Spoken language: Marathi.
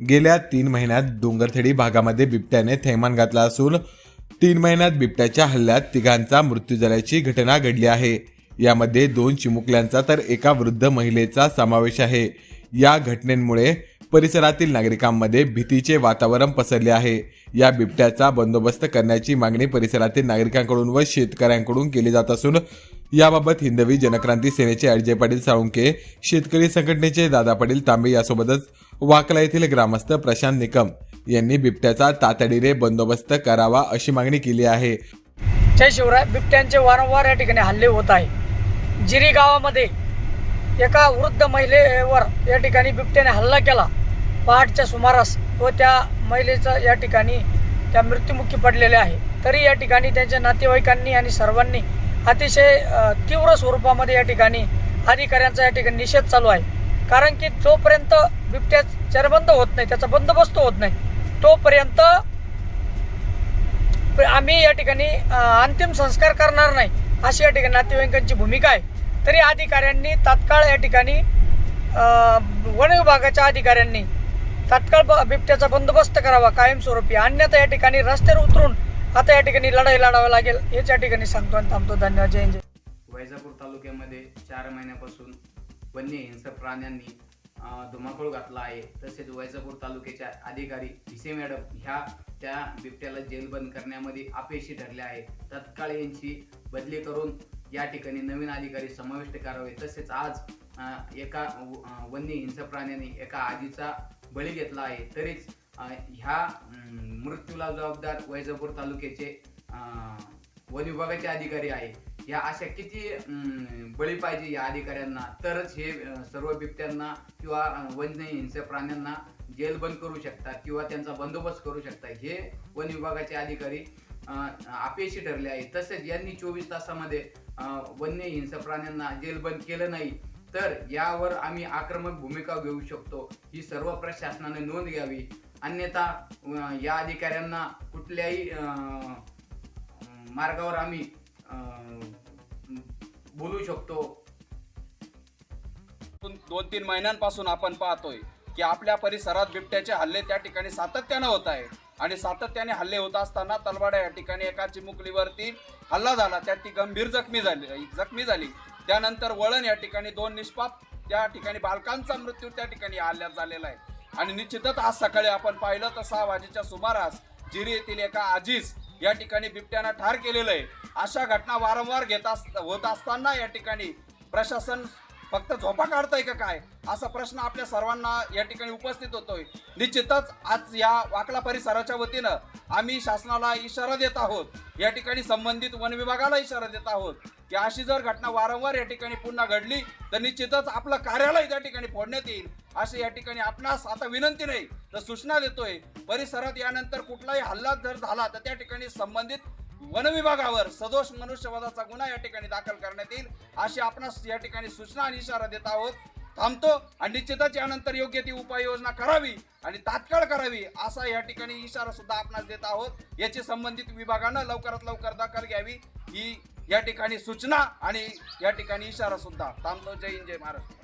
गेल्या तीन महिन्यात डोंगरथडी भागामध्ये बिबट्याने थैमान घातला असून तीन महिन्यात बिबट्याच्या हल्ल्यात तिघांचा मृत्यू झाल्याची घटना घडली आहे. यामध्ये दोन चिमुकल्यांचा तर एका वृद्ध महिलेचा समावेश आहे. या घटनेमुळे परिसरातील नागरिकांमध्ये भीतीचे वातावरण पसरले आहे. या बिबट्याचा बंदोबस्त करण्याची मागणी परिसरातील नागरिकांकडून व शेतकऱ्यांकडून केली जात असून याबाबत हिंदवी जनक्रांती सेनेचे अजय पाटील साळुंके शेतकरी संघटनेचे दादा पाटील तांबे यासोबतच वाकला येथील ग्रामस्थ प्रशांत निकम यांनी बिबट्याचा तातडीने बंदोबस्त करावा अशी मागणी केली आहे. जय शिवराय बिबट्यांचे वारंवार या ठिकाणी हल्ले होत आहे. जिरी गावामध्ये एका वृद्ध महिलेवर या ठिकाणी बिबट्याने हल्ला केला. पहाटच्या सुमारास व त्या महिलेचा या ठिकाणी त्या मृत्युमुखी पडलेल्या आहे. तरी या ठिकाणी त्यांच्या नातेवाईकांनी आणि सर्वांनी अतिशय तीव्र स्वरूपामध्ये या ठिकाणी अधिकाऱ्यांचा या ठिकाणी निषेध चालू आहे. कारण की जोपर्यंत बिबट्या चरबंद होत नाही त्याचा बंदोबस्त होत नाही तोपर्यंत आम्ही या ठिकाणी अंतिम संस्कार करणार नाही अशी या ठिकाणी नातेवाईकांची भूमिका आहे. तरी अधिकाऱ्यांनी तात्काळ या ठिकाणी वन विभागाच्या अधिकाऱ्यांनी तात्काळ बिबट्याचा बंदोबस्त करावा कायमस्वरूपी. अन्यथा या ठिकाणी रस्त्यावर उतरून आता या ठिकाणी लढाई लढावी लागेल हेच या ठिकाणी सांगतो आणि थांबतो. धन्यवाद. जय जय. वैजापूर तालुक्यामध्ये चार महिन्यापासून वन्य हिंसक प्राण्यांनी धुमाकूळ घातला आहे. तसेच वैजापूर तालुक्याच्या अधिकारी भिसे मॅडम ह्या त्या बिबट्याला जेलबंद करण्यामध्ये अपयशी ठरल्या आहेत. तत्काळ यांची बदली करून या ठिकाणी नवीन अधिकारी समाविष्ट करावे. तसेच आज एका वन्य हिंसक प्राण्याने एका आजीचा बळी घेतला आहे. तरीच ह्या मृत्यूला जबाबदार वैजापूर तालुक्याचे अं, वन विभागाचे अधिकारी आहे या अशा किती बळी पाहिजे या अधिकाऱ्यांना. तरच हे सर्व बिबट्यांना किंवा वन्य हिंसक प्राण्यांना जेलबंद करू शकतात किंवा त्यांचा बंदोबस्त करू शकतात. हे वन विभागाचे अधिकारी अपयशी ठरले आहेत. तसेच यांनी चोवीस तासामध्ये वन्य हिंसक प्राण्यांना जेलबंद केलं नाही तर यावर आम्ही आक्रमक भूमिका घेऊ शकतो. ही सर्व प्रशासनाने नोंद घ्यावी. अन्यथा या अधिकाऱ्यांना कुठल्याही मार्गावर आम्ही बोलू शकतो. दोन दोन तीन महिन्यांपासून आपण पाहतोय की आपल्या परिसरात बिबट्याचे हल्ले त्या ठिकाणी सातत्यानं होत आहे. आणि सातत्याने हल्ले होत असताना तलवाडा या ठिकाणी एका चिमुकलीवरती हल्ला झाला. त्यात ती गंभीर जखमी झाली जखमी झाली. त्यानंतर वळण या ठिकाणी दोन निष्पाप त्या ठिकाणी बालकांचा मृत्यू त्या ठिकाणी हल्ल्यात झालेला आहे. आणि निश्चितच आज सकाळी आपण पाहिलं तर सहा वाजेच्या सुमारास जिरी येथील एका आजीस या ठिकाणी बिबट्यानं ठार केलेलं आहे. अशा घटना वारंवार घेत अस होत असताना या ठिकाणी प्रशासन फक्त झोपा काढतंय का काय? असा प्रश्न आपल्या सर्वांना या ठिकाणी उपस्थित होतोय. निश्चितच आज या वाकला परिसराच्या वतीनं आम्ही शासनाला इशारा देत आहोत. या ठिकाणी संबंधित वन विभागाला इशारा देत आहोत की अशी जर घटना वारंवार या ठिकाणी पुन्हा घडली तर निश्चितच आपलं कार्यालय त्या ठिकाणी फोडण्यात येईल. अशी या ठिकाणी आपणास आता विनंती नाही तर सूचना देतोय. परिसरात यानंतर कुठलाही हल्ला जर झाला तर त्या ठिकाणी संबंधित वन विभागावर सदोष मनुष्यवधाचा गुन्हा या ठिकाणी दाखल करण्यात येईल. अशी आपणास या ठिकाणी सूचना आणि इशारा देत आहोत. थांबतो आणि निश्चितच यानंतर योग्य ती उपाययोजना करावी आणि तात्काळ करावी असा या ठिकाणी इशारा सुद्धा आपणास देत आहोत. याची संबंधित विभागानं लवकरात लवकर दखल घ्यावी. ही या ठिकाणी सूचना आणि या ठिकाणी इशारा सुद्धा. थांबतो जय हिंद जय महाराष्ट्र.